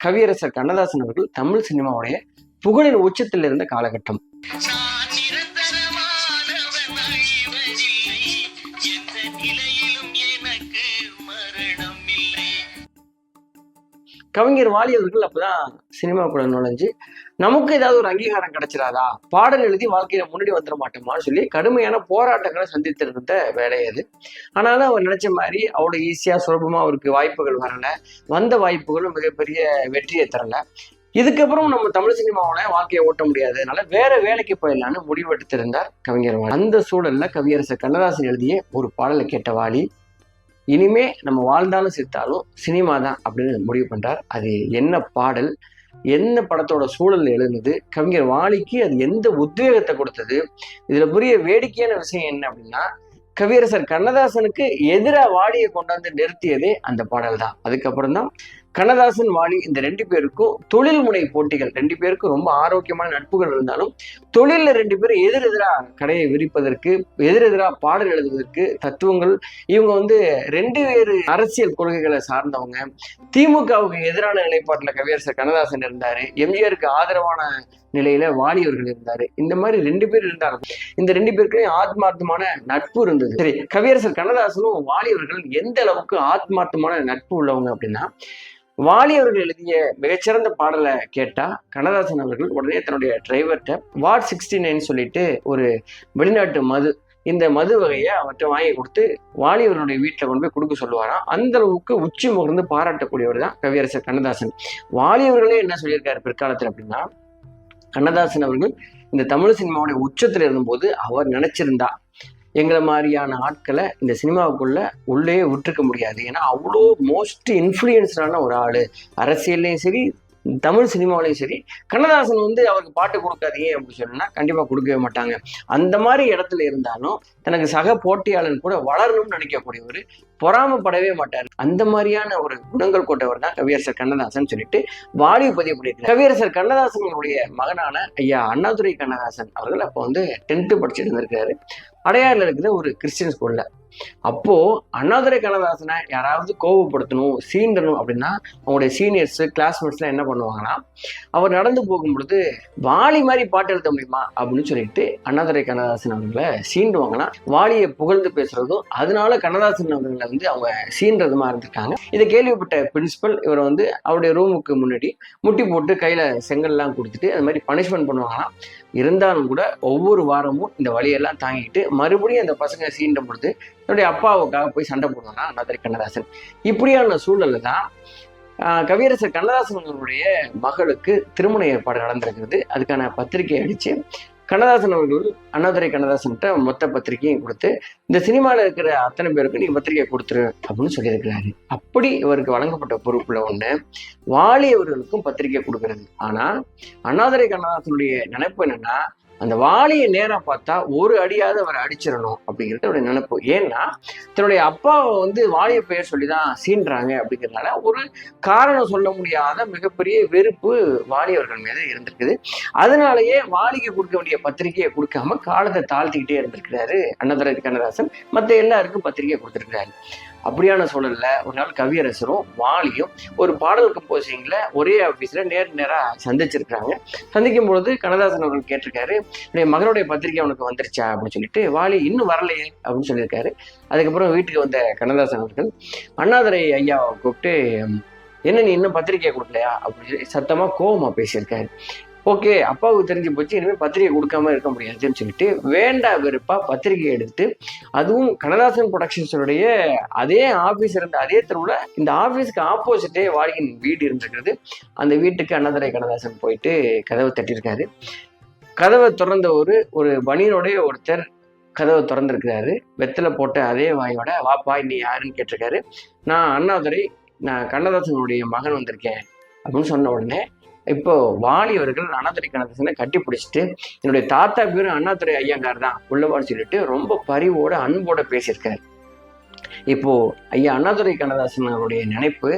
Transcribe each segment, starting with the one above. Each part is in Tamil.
கவியரசர் கண்ணதாசன் அவர்கள் தமிழ் சினிமாவுடைய புகழின் உச்சத்தில் இருந்த காலகட்டம் கவிஞர் வாலி அவர்கள் அப்பதான் சினிமாக்குள்ள நுழைஞ்சு நமக்கு ஏதாவது ஒரு அங்கீகாரம் கிடைச்சிடாதா பாடல் எழுதி வாழ்க்கையில முன்னாடி வந்துட மாட்டோமான்னு சொல்லி கடுமையான போராட்டங்களை சந்தித்திருந்த வேலை அது. ஆனாலும் அவர் நினைச்ச மாதிரி அவ்வளோ ஈஸியா சுலபமா அவருக்கு வாய்ப்புகள் வரல. வந்த வாய்ப்புகளும் மிகப்பெரிய வெற்றியை தரல. இதுக்கப்புறம் நம்ம தமிழ் சினிமாவோட வாழ்க்கையை ஓட்ட முடியாது. அதனால வேற வேலைக்கு போயிடலான்னு முடிவெடுத்திருந்தார் கவிஞர் வாலி அந்த சூழல்ல கவியரசர் கண்ணதாசன் எழுதிய ஒரு பாடலை கேட்ட வாலி இனிமே நம்ம வாழ்ந்தாலும் சித்தாலும் சினிமா தான் அப்படின்னு முடிவு பண்றார். அது என்ன பாடல்? என்ன படத்தோட சூழல் எழுந்தது கவிஞர் வாலிக்கு அது எந்த உத்வேகத்தை கொடுத்தது இதுல புரிய வேடிக்கையான விஷயம் என்ன அப்படின்னா கவியரசர் கண்ணதாசனுக்கு எதிரா வாலியை கொண்டாந்து நிறுத்தியதே அந்த பாடல் தான் அதுக்கப்புறம் தான் கண்ணதாசன் வாணி இந்த ரெண்டு பேருக்கும் தொழில் முனை போட்டிகள். ரெண்டு பேருக்கும் ரொம்ப ஆரோக்கியமான நட்புகள் இருந்தாலும் தொழிலில் ரெண்டு பேரும் எதிரெதிரா கடையை விரிப்பதற்கு எதிரெதிரா பாடல் எழுதுவதற்கு தத்துவங்கள் இவங்க வந்து ரெண்டு வேறு அரசியல் கொள்கைகளை சார்ந்தவங்க. திமுகவுக்கு எதிரான நிலைப்பாட்டில் கவியரசர் கண்ணதாசன் இருந்தாரு. எம்ஜிஆருக்கு ஆதரவான நிலையில வாலியவர்கள் இருந்தாரு. இந்த மாதிரி ரெண்டு பேர் இருந்தாங்க. இந்த ரெண்டு பேருக்குமே ஆத்மார்த்தமான நட்பு இருந்தது. சரி கவியரசர் கண்ணதாசனும் வாலியவர்கள் எந்த அளவுக்கு ஆத்மார்த்தமான நட்பு உள்ளவங்க அப்படின்னா வாலி அவர்கள் எழுதிய மிகச்சிறந்த பாடலை கேட்டா கண்ணதாசன் அவர்கள் உடனே தன்னுடைய டிரைவர்கிட்ட வாட் சிக்ஸ்டி நைன் சொல்லிட்டு ஒரு வெளிநாட்டு மது இந்த மது வகையை அவர்கிட்ட வாங்கி கொடுத்து வாலி வீட்டில் கொண்டு போய் கொடுக்க சொல்லுவாராம். அந்த அளவுக்கு உச்சி முகர்ந்து பாராட்டக்கூடியவர் தான் கவியரசர் கண்ணதாசன். வாலியவர்களே என்ன சொல்லியிருக்காரு பிற்காலத்தில் அப்படின்னா கண்ணதாசன் அவர்கள் இந்த தமிழ் சினிமாவுடைய உச்சத்தில் இருந்தபோது அவர் நினைச்சிருந்தா எங்களை மாதிரியான ஆட்களை இந்த சினிமாவுக்குள்ள உள்ளே விட்டுருக்க முடியாது. ஏன்னா அவ்வளோ மோஸ்ட் இன்ஃப்ளூயன்ஸ்டான ஒரு ஆள். அரசியல்லையும் சரி தமிழ் சினிமாவிலையும் சரி கண்ணதாசன் வந்து அவருக்கு பாட்டு கொடுக்காதீங்க அப்படின்னு சொன்னா கண்டிப்பா கொடுக்கவே மாட்டாங்க. அந்த மாதிரி இடத்துல இருந்தாலும் தனக்கு சக போட்டியாளன் கூட வளரணும்னு நினைக்கக்கூடியவர் பொறாமப்படவே மாட்டார். அந்த மாதிரியான ஒரு குணங்கள் கொண்டவர் தான் கவியரசர் கண்ணதாசன் சொல்லிட்டு வாலிவு பதிவு பண்ணியிருக்காரு. கவியரசர் கண்ணதாசனுடைய மகனான ஐயா அண்ணாதுரை கண்ணதாசன் அவர்கள் அப்போ வந்து டென்த்து படிச்சுட்டு இருந்திருக்காரு. அடையாறுல இருக்கிற ஒரு கிறிஸ்டின் ஸ்கூல்ல அப்போ அண்ணாதுரை கண்ணதாசனை யாராவது கோவப்படுத்தணும் சீண்டணும் அப்படின்னா அவங்களுடைய சீனியர்ஸ் கிளாஸ்மேட்ஸ்லாம் என்ன பண்ணுவாங்கன்னா அவர் நடந்து போகும் பொழுது வாலி மாதிரி பாட்டு எழுத முடியுமா அப்படின்னு சொல்லிட்டு அண்ணாதுரை கண்ணதாசன் அவர்களை சீண்டுவாங்கன்னா வாலியை புகழ்ந்து பேசுறதும் அதனால கண்ணதாசன் அவர்களை வந்து அவங்க சீன்றதுமா இருந்திருக்காங்க. இதை கேள்விப்பட்ட பிரின்சிபல் இவரை வந்து அவருடைய ரூமுக்கு முன்னாடி முட்டி போட்டு கையில செங்கல்லாம் கொடுத்துட்டு அது மாதிரி பனிஷ்மெண்ட் பண்ணுவாங்கன்னா இருந்தாலும் கூட ஒவ்வொரு வாரமும் இந்த வழியெல்லாம் தாங்கிட்டு மறுபடியும் அந்த பசங்க சீண்டும் பொழுது என்னுடைய அப்பாவுக்காக போய் சண்டை போடுவானா அண்ணாதுரை கண்ணதாசன். இப்படியான சூழலில் தான் ஆஹ், கவியரசர் கண்ணதாசன் அவர்களுடைய மகளுக்கு திருமண ஏற்பாடு நடந்திருக்கிறது. அதுக்கான பத்திரிகை அடித்து கண்ணதாசன் அவர்கள் அண்ணாதுரை கண்ணதாசன்கிட்ட மொத்த பத்திரிகையும் கொடுத்து இந்த சினிமாவில் இருக்கிற அத்தனை பேருக்கு நீ பத்திரிகை கொடுத்துரு அப்படின்னு சொல்லியிருக்கிறாரு. அப்படி இவருக்கு வழங்கப்பட்ட பொறுப்புல ஒண்ணு வாலியவர்களுக்கும் பத்திரிகை கொடுக்கிறது. ஆனா அண்ணாதுரை கண்ணதாசனுடைய நினைப்பு என்னன்னா அந்த வாலியை நேராக பார்த்தா ஒரு அடியாவது அவரை அடிச்சிடணும் அப்படிங்கிறது அவருடைய நினைப்பு. ஏன்னா தன்னுடைய அப்பாவை வந்து வாலிய பெயர் சொல்லி தான் சீன்றாங்க அப்படிங்கிறதுனால ஒரு காரணம் சொல்ல முடியாத மிகப்பெரிய வெறுப்பு வாலி அவர்கள் மீது இருந்திருக்குது. அதனாலேயே வாலிக்கு கொடுக்க வேண்டிய பத்திரிகையை கொடுக்காம காலத்தை தாழ்த்திக்கிட்டே இருந்திருக்கிறாரு அண்ணாதுரை கண்ணதாசன் மற்ற எல்லாருக்கும் பத்திரிகை கொடுத்துருக்கிறாரு. அப்படியான சூழலில் ஒரு நாள் கவியரசரும் வாலியும் ஒரு பாடல் கம்போசிங்கில் ஒரே ஆஃபீஸில் நேர் நேராக சந்திச்சிருக்காங்க சந்திக்கும் பொழுது கண்ணதாசன் அவர்கள் கேட்டிருக்காரு என்னுடைய மகனுடைய பத்திரிகை அவனுக்கு வந்துருச்சா? அப்படின்னு சொல்லிட்டு வாலி இன்னும் வரலையே அப்படின்னு சொல்லியிருக்காரு. அதுக்கப்புறம் வீட்டுக்கு வந்த கண்ணதாசன் அவர்கள் அண்ணாதுரை ஐயாவை கூப்பிட்டு என்ன நீ இன்னும் பத்திரிக்கை கொடுக்கலையா? அப்படின்னு சொல்லி சத்தமாக கோபமாக பேசியிருக்காரு. ஓகே அப்பாவுக்கு தெரிஞ்சு போச்சு இனிமேல் பத்திரிகை கொடுக்காம இருக்க முடியாதுன்னு சொல்லிட்டு வேண்டா வெறுப்பா பத்திரிகை எடுத்து அதுவும் கண்ணதாசன் ப்ரொடக்ஷன்ஸுடைய அதே ஆஃபீஸ் இருந்த அதே தெருவில் இந்த ஆஃபீஸ்க்கு ஆப்போசிட்டே வாடகையின் வீடு இருந்திருக்கிறது. அந்த வீட்டுக்கு அண்ணாதுரை கனதாசன் போயிட்டு கதவை தட்டியிருக்காரு. கதவை திறந்த ஒரு ஒரு பனியனுடைய ஒருத்தர் கதவை திறந்திருக்கிறாரு. வெத்தலை போட்ட அதே வாயோட வாப்பா நீ யாருன்னு கேட்டிருக்காரு. நான் அண்ணாதுரை நான் கண்ணதாசனுடைய மகன் வந்திருக்கேன் அப்படின்னு சொன்ன உடனே இப்போ வாலி அவர்கள் அண்ணாதுரை கண்ணதாசனை கட்டி பிடிச்சிட்டு என்னுடைய தாத்தா பேரும் அண்ணாதுரை ஐயாங்கார் தான் உள்ளவான்னு சொல்லிட்டு ரொம்ப பரிவோட அன்போட பேசியிருக்காரு. இப்போ ஐயா அண்ணாதுரை கண்ணதாசன் அவருடைய நினைப்பு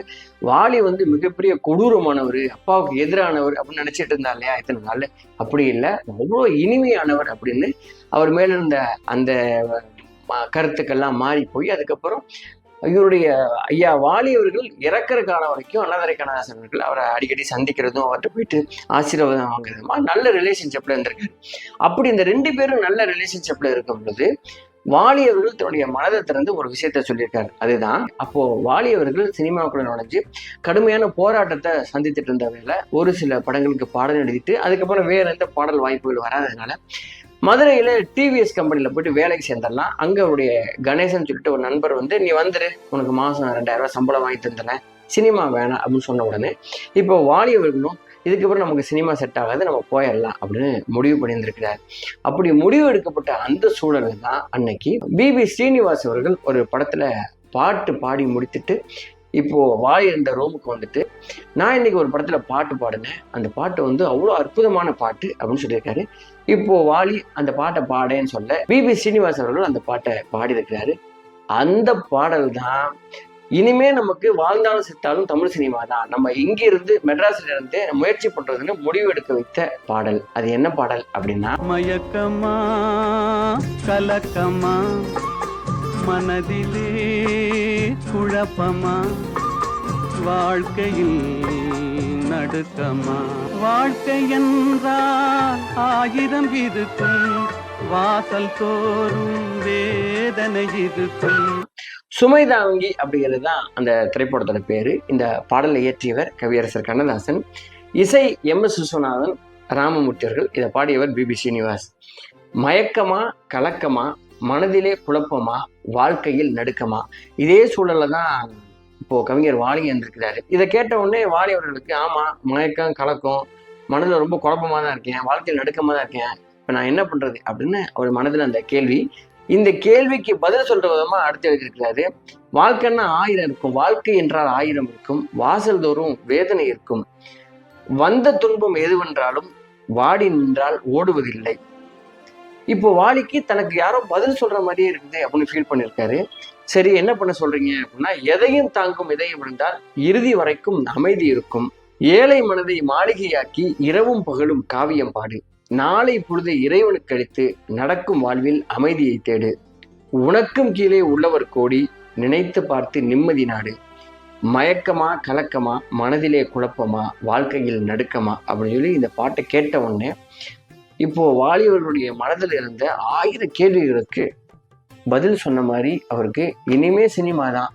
வாலி வந்து மிகப்பெரிய கொடூரமானவர் அப்பாவுக்கு எதிரானவர் அப்படின்னு நினைச்சிட்டு இருந்தா இல்லையா இத்தனை நாள்? அப்படி இல்லை அவ்வளோ இனிமையானவர் அப்படின்னு அவர் மேல இருந்த அந்த ம- கருத்துக்கள்லாம் மாறி போய் அதுக்கப்புறம் இவருடைய ஐயா வாலி அவர்கள் இறக்குற காலம் வரைக்கும் அண்ணாதுரை கண்ணதாசன் அவர்கள் அவரை அடிக்கடி சந்திக்கிறதும் அவர்கிட்ட போயிட்டு ஆசீர்வாதம் வாங்குறதுமா நல்ல ரிலேஷன்ஷிப்ல இருந்திருக்காரு. அப்படி இந்த ரெண்டு பேரும் நல்ல ரிலேஷன்ஷிப்ல இருக்கும் பொழுது வாலி அவர்கள் தன்னுடைய மனதை திறந்து ஒரு விஷயத்த சொல்லியிருக்காரு. அதுதான் அப்போ வாலி அவர்கள் சினிமாவுக்குள்ள நுழைஞ்சு கடுமையான போராட்டத்தை சந்தித்துட்டு இருந்த வேலை ஒரு சில படங்களுக்கு பாடல் எழுதிட்டு அதுக்கப்புறம் வேற எந்த பாடல் வாய்ப்புகள் வராததுனால மதுரையில் டிவிஎஸ் கம்பெனியில் போயிட்டு வேலைக்கு சேர்ந்துடலாம். அங்கே அவருடைய கணேசன் சொல்லிட்டு ஒரு நண்பர் வந்து நீ வந்துரு உனக்கு மாதம் ரெண்டாயிரம் சம்பளம் வாங்கி தந்தன சினிமா வேணாம் அப்படின்னு சொன்ன உடனே இப்போ வாலிய அவர்களும் இதுக்கப்புறம் நமக்கு சினிமா செட் ஆகாது நம்ம போயிடலாம் அப்படின்னு முடிவு பண்ணியிருந்திருக்கிறார். அப்படி முடிவு எடுக்கப்பட்ட அந்த சூழலில் தான் அன்னைக்கு பிபி ஸ்ரீனிவாஸ் அவர்கள் ஒரு படத்தில் பாட்டு பாடி முடித்துட்டு இப்போ வாய் இருந்த ரூமுக்கு வந்துட்டு நான் இன்னைக்கு ஒரு படத்துல பாட்டு பாடினேன். அந்த பாட்டு வந்து அவ்வளோ அற்புதமான பாட்டு அப்படின்னு சொல்லியிருக்காரு. இப்போ வாலி அந்த பாட்டை பாடேன்னு சொல்ல பிபி ஸ்ரீனிவாஸ் அவர்கள் அந்த பாட்டை பாடியிருக்கிறாரு. அந்த பாடல் தான் இனிமே நமக்கு வாழ்ந்தாலும் செத்தாலும் தமிழ் சினிமா தான். நம்ம இங்கிருந்து மெட்ராஸ்ல இருந்து முயற்சி பண்றதுன்னு முடிவு எடுக்க வைத்த பாடல். அது என்ன பாடல் அப்படின்னா மயக்கமா கலக்கமா மனதிலே குழப்பமா? வாழ்க்கையில் நடுக்கமா? வாழ்க்கை என்றால் ஆயிரம் இருக்கும் வாசல் தோறும் வேதனை இருக்கும். சுமைதாங்கி அப்படிங்கிறது தான் அந்த திரைப்படத்தோட பேரு. இந்த பாடலை இயற்றியவர் கவியரசர் கண்ணதாசன் இசை எம். எஸ். விஸ்வநாதன் ராமமூர்த்தி அவர்கள் இதை பாடியவர் பிபி ஸ்ரீனிவாஸ் மயக்கமா கலக்கமா மனதிலே குழப்பமா வாழ்க்கையில் நடுக்கமா இதே சூழல்ல தான் இப்போ கவிஞர் வாலி இருந்திருக்கிறாரு இதை கேட்ட உடனே வாலி அவர்களுக்கு ஆமா மயக்கம் கலக்கம் மனதில் ரொம்ப குழப்பமா தான் இருக்கேன் வாழ்க்கையில் நடுக்கமாக தான் இருக்கேன். இப்போ நான் என்ன பண்றது? அப்படின்னு அவர் மனதில் அந்த கேள்வி. இந்த கேள்விக்கு பதில் சொல்ற விதமா அடுத்து எழுதியிருக்கிறாரு. வாழ்க்கைன்னா ஆயிரம் இருக்கும். வாழ்க்கை என்றால் ஆயிரம் இருக்கும். வாசல் தோறும் வேதனை இருக்கும். வந்த துன்பம் எதுவென்றாலும் வாடி நின்றால் ஓடுவதில்லை. இப்போ வாலிக்கு தனக்கு யாரோ பதில் சொல்ற மாதிரியே இருக்குது அப்படின்னு ஃபீல் பண்ணியிருக்காரு சரி என்ன பண்ண சொல்றீங்க அப்படின்னா எதையும் தாங்கும் இதயம் இருந்தால் இறுதி வரைக்கும் அமைதி இருக்கும். ஏழை மனதை மாளிகையாக்கி இரவும் பகலும் காவியம் பாடு. நாளை பொழுது இறைவனுக்கு அளித்து நடக்கும் வாழ்வில் அமைதியை தேடு. உனக்கும் கீழே உள்ளவர் கோடி நினைத்து பார்த்து நிம்மதி நாடு. மயக்கமா கலக்கமா மனதிலே குழப்பமா வாழ்க்கையில் நடுக்கமா அப்படின்னு சொல்லி இந்த பாட்டை கேட்ட உடனே இப்போ வாலிபர்களுடைய மனதில் இருந்த ஆயிரம் கேள்விகளுக்கு பதில் சொன்ன மாதிரி அவருக்கு இனிமே சினிமா தான்.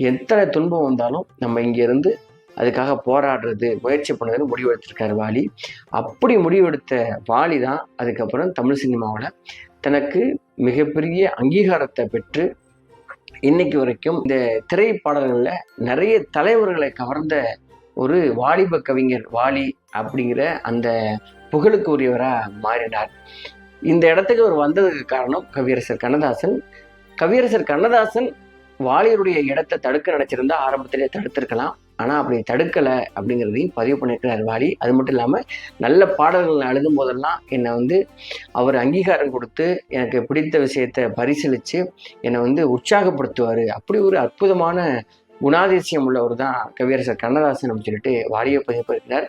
எத்தனை துன்பம் வந்தாலும் நம்ம இங்கேருந்து அதுக்காக போராடுறது முயற்சி பண்ணுறது முடிவெடுத்திருக்காரு வாலி. அப்படி முடிவெடுத்த வாலி தான் அதுக்கப்புறம் தமிழ் சினிமாவில் தனக்கு மிகப்பெரிய அங்கீகாரத்தை பெற்று இன்னைக்கு வரைக்கும் இந்த திரைப்பாடல்களில் நிறைய தலைவர்களை கவர்ந்த ஒரு வாலிப கவிஞர் வாலி அப்படிங்கிற அந்த புகழுக்கு உரியவராக மாறினார். இந்த இடத்துக்கு அவர் வந்ததுக்கு காரணம் கவியரசர் கண்ணதாசன். கவியரசர் கண்ணதாசன் வாலியருடைய இடத்தை தடுக்க நினைச்சிருந்தா ஆரம்பத்திலே தடுத்திருக்கலாம். ஆனால் அப்படி தடுக்கலை அப்படிங்கிறதையும் பதிவு பண்ணியிருக்கிறார் வாலி. அது மட்டும் இல்லாமல் நல்ல பாடல்கள் எழுதும் போதெல்லாம் என்னை வந்து அவர் அங்கீகாரம் கொடுத்து எனக்கு பிடித்த விஷயத்தை பரிசீலித்து என்னை வந்து உற்சாகப்படுத்துவார். அப்படி ஒரு அற்புதமான குணாதிசயம் உள்ளவர் தான் கவியரசர் கண்ணதாசன் அப்படின்னு சொல்லிட்டு வாலியை பதிப்பிருக்கிறார்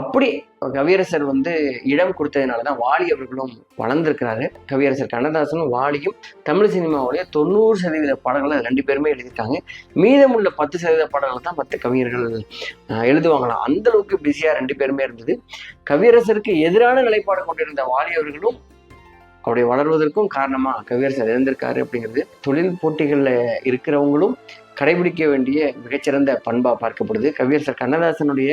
அப்படி கவியரசர் வந்து இடம் கொடுத்ததுனால தான் வாலி அவர்களும் வளர்ந்துருக்கிறாரு. கவியரசர் கண்ணதாசனும் வாலியும் தமிழ் சினிமாவுடைய தொண்ணூறு சதவீத பாடல்களை ரெண்டு பேருமே எழுதியிருக்காங்க. மீதமுள்ள பத்து சதவீத பாடல்கள் தான் மற்ற கவிஞர்கள் எழுதுவாங்களாம். அந்த அளவுக்கு பிஸியாக ரெண்டு பேருமே இருந்தது. கவியரசருக்கு எதிரான நிலைப்பாடு கொண்டிருந்த வாலி அவர்களும் அவருடைய வளர்வதற்கும் காரணமாக கவியரசர் இருந்திருக்காரு அப்படிங்கிறது தொழில் போட்டிகளில் இருக்கிறவங்களும் கடைபிடிக்க வேண்டிய மிகச்சிறந்த பண்பாக பார்க்கப்படுது. கவியரசர் கண்ணதாசனுடைய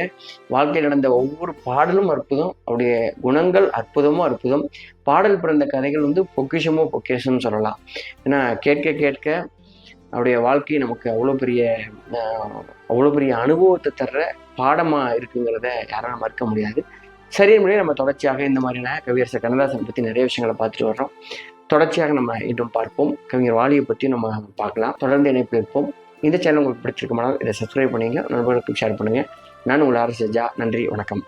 வாழ்க்கையில் நடந்த ஒவ்வொரு பாடலும் அற்புதம். அவருடைய குணங்கள் அற்புதமும் அற்புதம். பாடல் பிறந்த கதைகள் வந்து பொக்கிஷமோ பொக்கிஷம்னு சொல்லலாம். ஏன்னா கேட்க கேட்க அவருடைய வாழ்க்கை நமக்கு அவ்வளோ பெரிய அவ்வளோ பெரிய அனுபவத்தை தர்ற பாடமாக இருக்குங்கிறத யாராலும் மறுக்க முடியாது. சரியான முறையில் நம்ம தொடர்ச்சியாக இந்த மாதிரியான கவியரசர் கண்ணதாசன் பற்றி நிறைய விஷயங்களை பார்த்துட்டு வர்றோம். தொடர்ச்சியாக நம்ம இன்னும் பார்ப்போம். கவிஞர் வாலியை பற்றியும் நம்ம பார்க்கலாம். தொடர்ந்து இணைப்பில் இருப்போம். இந்த சேனல் உங்களுக்கு பிடிச்சிருக்குமானால் இதை சப்ஸ்கிரைப் பண்ணுங்கள் நண்பர்களுக்கு ஷேர் பண்ணுங்கள் நான் உங்கள் ஜா நன்றி. வணக்கம்.